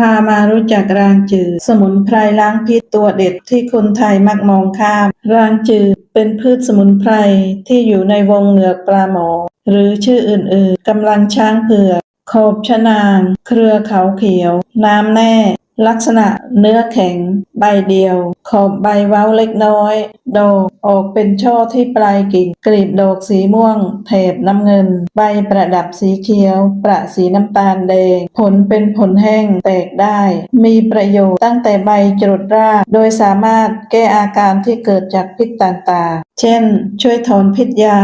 พามารู้จักรางจืด สมุนไพรล้างพิษตัวเด็ดที่คนไทยมักมองข้าม รางจืดเป็นพืชสมุนไพรที่อยู่ในวงเหงือกปลาหมอ หรือชื่ออื่นๆกำลังช้างเผือกโขบชะนาง เครือเขาเขียว น้ำแน่ ลักษณะเนื้อแข็ง ใบเดียว ขอบใบเว้าเล็กน้อย ดอกออกเป็นช่อที่ปลายกิ่งกลีบดอกสีม่วง แถบน้ำเงิน ใบประดับสีเขียว ประสีน้ำตาลแดง ผลเป็นผลแห้งแตกได้ มีประโยชน์ตั้งแต่ใบจรดราก โดยสามารถแก้อาการที่เกิดจากพิษต่างๆ เช่น ช่วยถอนพิษยา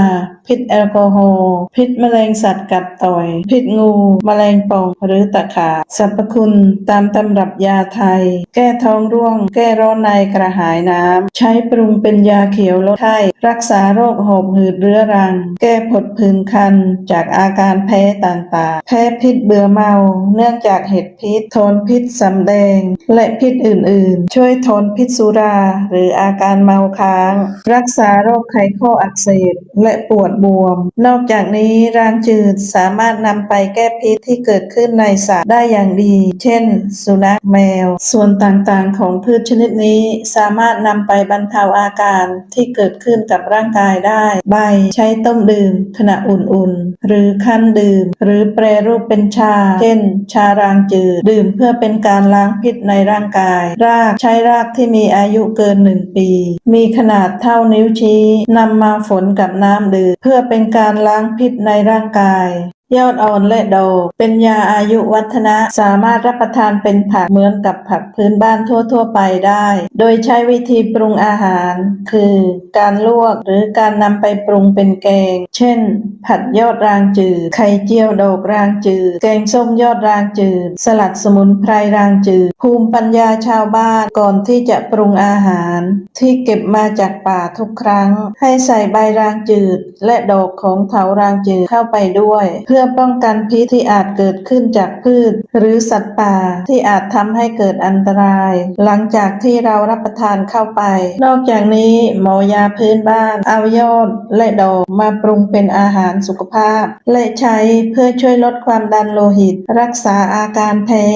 พิษแอลกอฮอล์พิษแมลงสัตว์กัดต่อย พิษงู แมลงป่องหรือตะขาบสรรพคุณตามตำรับยาไทย แก้ท้องร่วง แก้ร้อนในกระหายน้ำ ใช้ปรุงเป็นยาเขียวลดไข้ รักษาโรคหอบหืดเรื้อรัง แก้ผดผื่นคัน จากอาการแพ้ต่างๆ แพ้พิษเบื่อเมา เนื่องจากเห็ดพิษทนพิษสำแดง และพิษอื่นๆ ช่วยทนพิษสุรา หรืออาการเมาค้าง รักษาโรคไขข้ออักเสบและปวดบวม นอกจากนี้รางจืดสามารถนำไปแก้พิษที่เกิดขึ้นในสัตว์ได้อย่างดี เช่น สุนัขแมว ส่วนต่างๆของพืชชนิดนี้ สามารถนำไปบรรเทาอาการที่เกิดขึ้นกับร่างกายได้ ใบใช้ต้มดื่มขณะอุ่นๆ หรือคั้นดื่ม หรือแปรรูปเป็นชา เช่น ชารางจืด ดื่มเพื่อเป็นการล้างพิษในร่างกาย รากใช้รากที่มีอายุเกินหนึ่งปี มีขนาดเท่านิ้วชี้นำมาฝนกับน้ำดื่มเพื่อเป็นการล้างพิษในร่างกาย ยอดอ่อนและดอกเป็นยาอายุวัฒนะสามารถรับประทานเป็นผักเหมือนกับผักพื้นบ้านทั่ว ๆ ไปได้ โดยใช้วิธีปรุงอาหาร คือการลวกหรือการนำไปปรุงเป็นแกง เช่น ผัดยอดรางจืด ไข่เจียวดอกรางจืด แกงส้มยอดรางจืด สลัดสมุนไพรรางจืด ภูมิปัญญาชาวบ้านก่อนที่จะปรุงอาหาร ที่เก็บมาจากป่าทุกครั้ง ให้ใส่ใบรางจืด และดอกของเถารางจืดเข้าไปด้วย เพื่อื่อป้องกันพิษที่อาจเกิดขึ้นจากพืช หรือสัตว์ป่าที่อาจทำให้เกิดอันตราย หลังจากที่เรารับประทานเข้าไป นอกจากนี้หมอยาพื้นบ้านเอายอดและดอกมาปรุงเป็นอาหารสุขภาพ และใช้เพื่อช่วยลดความดันโลหิต รักษาอาการแพ้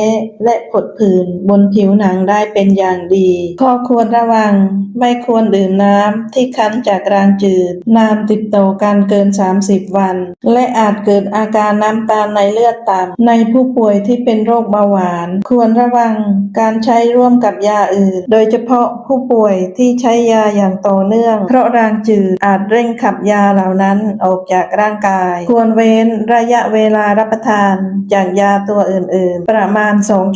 และผดผื่นบนผิวหนังได้เป็นอย่างดีข้อควรระวัง ไม่ควรดื่มน้ำที่คั้นจากรางจืด นานติดต่อกันเกิน 30 วัน และอาจเกิดอาการการน้ำตาลในเลือดต่ำในผู้ป่วยที่เป็นโรคเบาหวาน ควรระวังการใช้ร่วมกับยาอื่น โดยเฉพาะผู้ป่วยที่ใช้ยาอย่างต่อเนื่อง เพราะรางจืดอาจเร่งขับยาเหล่านั้นออกจากร่างกาย ควรเว้นระยะเวลารับประทานจากยาตัวอื่นๆ ประมาณ 2 ชั่ว